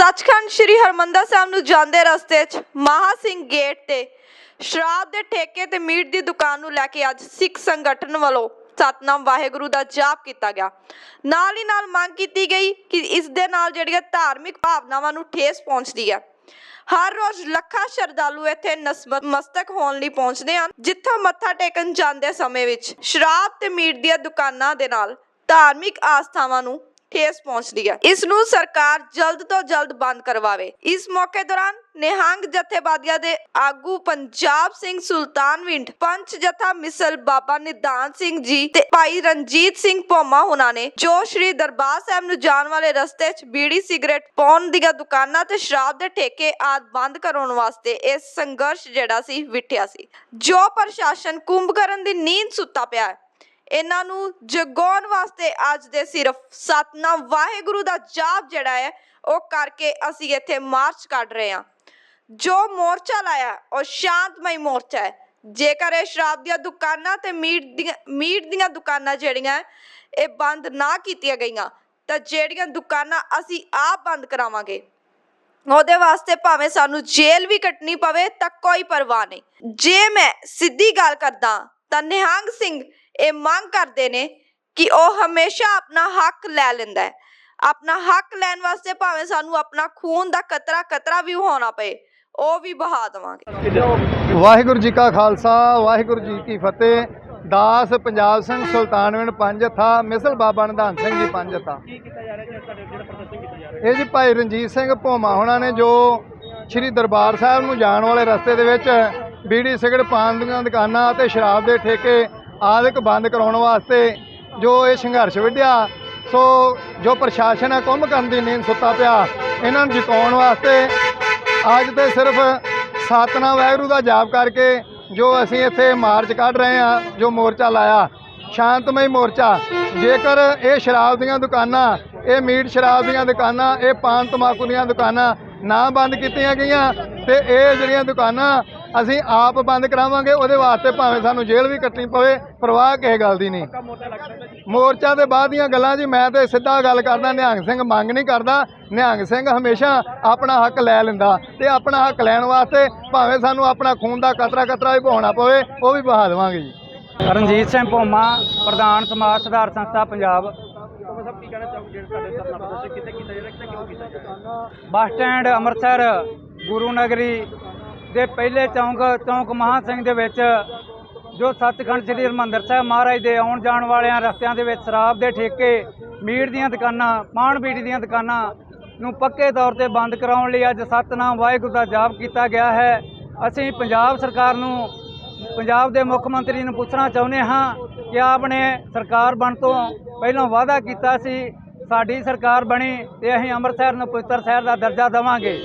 ਸੱਚਖੰਡ ਸ੍ਰੀ ਹਰਮੰਦਰ ਸਾਹਿਬ ਨੂੰ ਜਾਂਦੇ ਰਸਤੇ 'ਚ ਮਹਾ ਸਿੰਘ ਗੇਟ ਤੇ ਸ਼ਰਾਬ ਦੇ ਠੇਕੇ ਤੇ ਮੀਟ ਦੀ ਦੁਕਾਨ ਨੂੰ ਲੈ ਕੇ ਅੱਜ ਸਿੱਖ ਸੰਗਠਨ ਵੱਲੋਂ ਸਤਨਾਮ ਵਾਹਿਗੁਰੂ ਦਾ ਜਾਪ ਕੀਤਾ ਗਿਆ। ਨਾਲ ਹੀ ਨਾਲ ਮੰਗ ਕੀਤੀ ਗਈ ਕਿ ਇਸ ਦੇ ਨਾਲ ਜਿਹੜੀਆਂ ਧਾਰਮਿਕ ਭਾਵਨਾਵਾਂ ਨੂੰ ਠੇਸ ਪਹੁੰਚਦੀ ਹੈ। ਹਰ ਰੋਜ਼ ਲੱਖਾਂ ਸ਼ਰਧਾਲੂ ਇੱਥੇ ਨਸਮਸਤਕ ਹੋਣ ਲਈ ਪਹੁੰਚਦੇ ਹਨ, ਜਿੱਥੋਂ ਮੱਥਾ ਟੇਕਣ ਜਾਂਦੇ ਸਮੇਂ ਵਿੱਚ ਸ਼ਰਾਬ ਤੇ ਮੀਟ ਦੀਆਂ ਦੁਕਾਨਾਂ ਦੇ ਨਾਲ ਧਾਰਮਿਕ ਆਸਥਾਵਾਂ ਨੂੰ ਠੇਸ ਪਹੁੰਚਦੀ ਹੈ। ਇਸ ਨੂੰ ਸਰਕਾਰ ਜਲਦ ਤੋਂ ਜਲਦ ਬੰਦ ਕਰਵਾਵੇ। ਇਸ ਮੌਕੇ ਦੌਰਾਨ ਨਿਹੰਗ ਜਥੇਬਾਦੀਆਂ ਦੇ ਆਗੂ ਪੰਜਾਬ ਸਿੰਘ ਸੁਲਤਾਨਵਿੰਡ ਪੰਚ ਜਥਾ ਮਿਸਲ ਬਾਬਾ ਨਿਧਾਨ ਸਿੰਘ ਜੀ ਤੇ ਭਾਈ ਰਣਜੀਤ ਸਿੰਘ ਭੋਮਾ ਹੁਣਾਂ ਨੇ ਜੋ ਸ਼੍ਰੀ ਦਰਬਾਰ ਸਾਹਿਬ ਨੂੰ ਜਾਣ ਵਾਲੇ ਰਸਤੇ 'ਚ ਬੀੜੀ ਸਿਗਰਟ ਪਾਉਣ ਦੀਆਂ ਦੁਕਾਨਾਂ ਤੇ ਸ਼ਰਾਬ ਦੇ ਠੇਕੇ ਆਦ ਬੰਦ ਕਰਾਉਣ ਵਾਸਤੇ ਇਹ ਸੰਘਰਸ਼ ਜਿਹੜਾ ਸੀ, ਵਿਠਿਆ ਸੀ। ਜੋ ਪ੍ਰਸ਼ਾਸਨ ਕੁੰਭਕਰਨ ਦੀ ਨੀਂਦ ਸੁੱਤਾ ਪਿਆ ਹੈ। ਇਹਨਾਂ ਨੂੰ ਜਗਾਉਣ ਵਾਸਤੇ ਅੱਜ ਦੇ ਸਿਰਫ ਸਤਨਾਮ ਵਾਹਿਗੁਰੂ ਦਾ ਜਾਪ ਜਿਹੜਾ ਹੈ, ਉਹ ਕਰਕੇ ਅਸੀਂ ਇੱਥੇ ਮਾਰਚ ਕੱਢ ਰਹੇ ਹਾਂ। ਜੋ ਮੋਰਚਾ ਲਾਇਆ, ਉਹ ਸ਼ਾਂਤਮਈ ਮੋਰਚਾ ਹੈ। ਜੇਕਰ ਇਹ ਸ਼ਰਾਬ ਦੀਆਂ ਦੁਕਾਨਾਂ ਤੇ ਮੀਟ ਦੀਆਂ ਮੀਟ ਦੀਆਂ ਦੁਕਾਨਾਂ ਜਿਹੜੀਆਂ ਇਹ ਬੰਦ ਨਾ ਕੀਤੀਆਂ ਗਈਆਂ, ਤਾਂ ਜਿਹੜੀਆਂ ਦੁਕਾਨਾਂ ਅਸੀਂ ਆਪ ਬੰਦ ਕਰਾਵਾਂਗੇ, ਉਹਦੇ ਵਾਸਤੇ ਭਾਵੇਂ ਸਾਨੂੰ ਜੇਲ੍ਹ ਵੀ ਕੱਟਣੀ ਪਵੇ, ਤਾਂ ਕੋਈ ਪਰਵਾਹ ਨਹੀਂ। ਜੇ ਮੈਂ ਸਿੱਧੀ ਗੱਲ ਕਰਦਾ ਤਾਂ ਨਿਹੰਗ ਸਿੰਘ ਇਹ ਮੰਗ ਕਰਦੇ ਨੇ ਕਿ ਉਹ ਹਮੇਸ਼ਾ ਆਪਣਾ ਹੱਕ ਲੈ ਲੈਂਦਾ ਹੈ। ਆਪਣਾ ਹੱਕ ਲੈਣ ਵਾਸਤੇ ਭਾਵੇਂ ਸਾਨੂੰ ਆਪਣਾ ਖੂਨ ਦਾ ਕਤਰਾ ਕਤਰਾ ਵੀ ਹੋਣਾ ਪਏ ਉਹ ਵੀ ਬਹਾ ਦੇਵਾਂਗੇ। ਵਾਹਿਗੁਰੂ ਜੀ ਕਾ ਖਾਲਸਾ ਵਾਹਿਗੁਰੂ ਜੀ ਕੀ ਫਤਿਹ। ਦਾਸ ਪੰਜਾਬ ਸਿੰਘ ਸੁਲਤਾਨਵਿੰਡ ਪੰਜ ਥਾ ਮਿਸਲ ਬਾਬਾ ਨਿਧਾਨ ਸਿੰਘ ਜੀ ਪੰਜ ਥਾ ਇਹ ਜੀ ਭਾਈ ਰਣਜੀਤ ਸਿੰਘ ਭੋਮਾ ਹੋਣਾ ਨੇ ਜੋ ਸ੍ਰੀ ਦਰਬਾਰ ਸਾਹਿਬ ਨੂੰ ਜਾਣ ਵਾਲੇ ਰਸਤੇ ਦੇ ਵਿੱਚ ਬੀੜੀ ਸਿਗਰਟ ਪਾਨ ਦੀਆਂ ਦੁਕਾਨਾਂ ਅਤੇ ਸ਼ਰਾਬ ਦੇ ਠੇਕੇ ਆਦਿਕ ਬੰਦ ਕਰਾਉਣ ਵਾਸਤੇ ਜੋ ਇਹ ਸੰਘਰਸ਼ ਵਿੱਢਿਆ, ਸੋ ਜੋ ਪ੍ਰਸ਼ਾਸਨ ਹੈ ਕੁੰਭ ਕਰਨ ਦੀ ਨੀਂਦ ਸੁੱਤਾ ਪਿਆ, ਇਹਨਾਂ ਨੂੰ ਜਿਤਾਉਣ ਵਾਸਤੇ ਅੱਜ ਤੇ ਸਿਰਫ ਸਤਨਾਮ ਵਾਹਿਗੁਰੂ ਦਾ ਜਾਪ ਕਰਕੇ ਜੋ ਅਸੀਂ ਇੱਥੇ ਮਾਰਚ ਕੱਢ ਰਹੇ ਹਾਂ, ਜੋ ਮੋਰਚਾ ਲਾਇਆ, ਸ਼ਾਂਤਮਈ ਮੋਰਚਾ, ਜੇਕਰ ਇਹ ਸ਼ਰਾਬ ਦੀਆਂ ਦੁਕਾਨਾਂ, ਇਹ ਮੀਟ ਸ਼ਰਾਬ ਦੀਆਂ ਦੁਕਾਨਾਂ, ਇਹ ਪਾਨ ਤਮਾਕੂ ਦੀਆਂ ਦੁਕਾਨਾਂ ਨਾ ਬੰਦ ਕੀਤੀਆਂ ਗਈਆਂ, ਤੇ ਇਹ ਜਿਹੜੀਆਂ ਦੁਕਾਨਾਂ ਅਸੀਂ ਆਪ ਬੰਦ ਕਰਾਵਾਂਗੇ, ਉਹਦੇ ਵਾਸਤੇ ਭਾਵੇਂ ਸਾਨੂੰ ਜੇਲ੍ਹ ਵੀ ਕੱਟਣੀ ਪਵੇ, ਪਰਵਾਹ ਕਿਸੇ ਗੱਲ ਦੀ ਨਹੀਂ। ਮੋਰਚਾ ਦੇ ਬਾਅਦ ਦੀਆਂ ਗੱਲਾਂ ਜੀ, ਮੈਂ ਤੇ ਸਿੱਧਾ ਗੱਲ ਕਰਦਾ, ਨਿਹੰਗ ਸਿੰਘ ਮੰਗ ਨਹੀਂ ਕਰਦਾ। ਨਿਹੰਗ ਸਿੰਘ ਹਮੇਸ਼ਾ ਆਪਣਾ ਹੱਕ ਲੈ ਲੈਂਦਾ ਤੇ ਆਪਣਾ ਹੱਕ ਲੈਣ ਵਾਸਤੇ ਭਾਵੇਂ ਸਾਨੂੰ ਆਪਣਾ ਖੂਨ ਦਾ ਕਤਰਾ ਕਤਰਾ ਵੀ ਬਹਾਉਣਾ ਪਵੇ, ਉਹ ਵੀ ਬਹਾ ਦੇਵਾਂਗੇ ਜੀ। ਰਣਜੀਤ ਸਿੰਘ ਭੋਮਾ, ਪ੍ਰਧਾਨ ਸਮਾਜ ਸੁਧਾਰ ਸੰਸਥਾ ਪੰਜਾਬ। ਬੱਸ ਸਟੈਂਡ ਅੰਮ੍ਰਿਤਸਰ, ਗੁਰੂ ਨਗਰੀ ਦੇ ਪਹਿਲੇ ਚੌਂਕ ਚੌਂਕ ਮਹਾਂ ਸਿੰਘ ਦੇ ਵਿੱਚ, ਜੋ ਸੱਚਖੰਡ ਸ੍ਰੀ ਹਰਿਮੰਦਰ ਸਾਹਿਬ ਮਹਾਰਾਜ ਦੇ ਆਉਣ ਜਾਣ ਵਾਲਿਆਂ ਰਸਤਿਆਂ ਦੇ ਵਿੱਚ ਸ਼ਰਾਬ ਦੇ ਠੇਕੇ, ਮੀਟ ਦੀਆਂ ਦੁਕਾਨਾਂ ਪਾਣ ਬੀੜੀ ਦੀਆਂ ਦੁਕਾਨਾਂ ਨੂੰ ਪੱਕੇ ਤੌਰ ਤੇ ਬੰਦ ਕਰਾਉਣ ਲਈ ਅੱਜ ਸਤਨਾਮ ਵਾਹਿਗੁਰੂ ਦਾ ਜਾਪ ਕੀਤਾ ਗਿਆ ਹੈ। ਅਸੀਂ ਪੰਜਾਬ ਸਰਕਾਰ ਨੂੰ, ਪੰਜਾਬ ਦੇ ਮੁੱਖ ਮੰਤਰੀ ਨੂੰ ਪੁੱਛਣਾ ਚਾਹੁੰਦੇ ਹਾਂ ਕਿ ਆਪਨੇ ਸਰਕਾਰ ਬਣ ਤੋਂ ਪਹਿਲਾਂ ਵਾਅਦਾ ਕੀਤਾ ਸੀ, ਸਾਡੀ ਸਰਕਾਰ ਬਣੀ ਤੇ ਅਸੀਂ ਅੰਮ੍ਰਿਤਸਰ ਨੂੰ ਪਵਿੱਤਰ ਸ਼ਹਿਰ ਦਾ ਦਰਜਾ ਦੇਵਾਂਗੇ।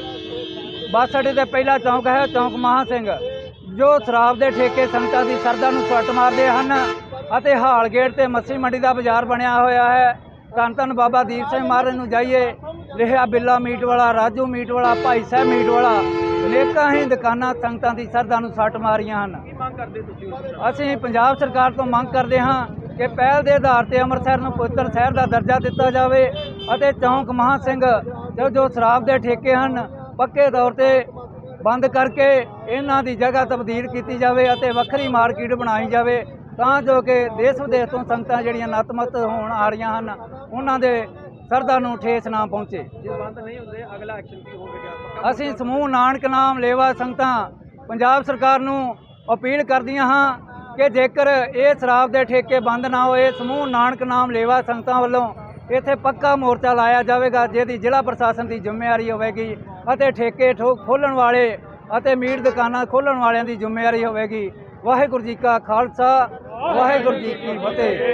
ਬੱਸ ਅੱਡੇ ਤੇ ਪਹਿਲਾ ਚੌਂਕ ਹੈ ਚੌਂਕ ਮਹਾ ਸਿੰਘ ਜੋ ਸ਼ਰਾਬ ਦੇ ਠੇਕੇ ਸੰਗਤਾਂ ਦੀ ਸਰਦਾ ਨੂੰ ਸੱਟ ਮਾਰਦੇ ਹਨ ਅਤੇ ਹਾਲ ਗੇਟ ਤੇ ਮੱਛੀ ਮੰਡੀ ਦਾ ਬਾਜ਼ਾਰ ਬਣਿਆ ਹੋਇਆ ਹੈ। ਧੰਨ ਧੰਨ ਬਾਬਾ ਦੀਪ ਸਿੰਘ ਮਹਾਰਾਜ ਨੂੰ ਜਾਈਏ। ਲਿਖਿਆ ਬਿੱਲਾ ਮੀਟ ਵਾਲਾ ਰਾਜੂ ਮੀਟ ਵਾਲਾ ਭਾਈ ਸਾਹਿਬ ਮੀਟ ਵਾਲਾ ਅਨੇਕਾਂ ਹੀ ਦੁਕਾਨਾਂ ਸੰਗਤਾਂ ਦੀ ਸਰਦਾ ਨੂੰ ਸੱਟ ਮਾਰੀਆਂ ਹਨ। ਅਸੀਂ ਪੰਜਾਬ ਸਰਕਾਰ ਤੋਂ ਮੰਗ ਕਰਦੇ ਹਾਂ ਕਿ ਪਹਿਲ ਦੇ ਆਧਾਰ ਤੇ ਅੰਮ੍ਰਿਤਸਰ ਨੂੰ ਪਵਿੱਤਰ ਸ਼ਹਿਰ ਦਾ ਦਰਜਾ ਦਿੱਤਾ ਜਾਵੇ ਅਤੇ ਚੌਂਕ ਮਹਾਂ ਸਿੰਘ ਜੋ ਜੋ ਸ਼ਰਾਬ ਦੇ ਠੇਕੇ ਹਨ ਪੱਕੇ ਤੌਰ ਤੇ ਬੰਦ ਕਰਕੇ ਇਹਨਾਂ ਦੀ ਜਗ੍ਹਾ ਤਬਦੀਲ ਕੀਤੀ ਜਾਵੇ ਅਤੇ ਵੱਖਰੀ ਮਾਰਕੀਟ ਬਣਾਈ ਜਾਵੇ ਤਾਂ ਜੋ ਕਿ ਦੇਸ਼ ਵਿਦੇਸ਼ ਤੋਂ ਸੰਗਤਾਂ ਜਿਹੜੀਆਂ ਨਤਮਤ ਹੋਣ ਆ ਰਹੀਆਂ ਹਨ ਉਹਨਾਂ ਦੇ ਸਰਦਾ ਨੂੰ ਠੇਸ ਨਾ ਪਹੁੰਚੇ। ਜੇ ਬੰਦ ਨਹੀਂ ਹੁੰਦੇ ਅਗਲਾ ਐਕਸ਼ਨ ਕੀ ਹੋਵੇਗਾ? ਅਸੀਂ ਸਮੂਹ ਨਾਨਕ ਨਾਮ ਲੇਵਾ ਸੰਗਤਾਂ ਪੰਜਾਬ ਸਰਕਾਰ ਨੂੰ ਅਪੀਲ ਕਰਦੀਆਂ ਹਾਂ ਕਿ ਜੇਕਰ ਇਹ ਸ਼ਰਾਬ ਦੇ ਠੇਕੇ ਬੰਦ ਨਾ ਹੋਏ ਸਮੂਹ ਨਾਨਕ ਨਾਮ ਲੇਵਾ ਸੰਗਤਾਂ ਵੱਲੋਂ ਇੱਥੇ ਪੱਕਾ ਮੋਰਚਾ ਲਾਇਆ ਜਾਵੇਗਾ, ਜਿਹਦੀ ਜ਼ਿਲ੍ਹਾ ਪ੍ਰਸ਼ਾਸਨ ਦੀ ਜ਼ਿੰਮੇਵਾਰੀ ਹੋਵੇਗੀ ਅਤੇ ਠੇਕੇ ਖੋਲਣ ਵਾਲੇ ਅਤੇ ਮੀਟ ਦੁਕਾਨਾਂ ਖੋਲਣ ਵਾਲਿਆਂ ਦੀ ਜ਼ਿੰਮੇਵਾਰੀ ਹੋਵੇਗੀ। ਵਾਹਿਗੁਰੂ ਜੀ ਕਾ ਖਾਲਸਾ, ਵਾਹਿਗੁਰੂ ਜੀ ਕੀ ਫਤਿਹ।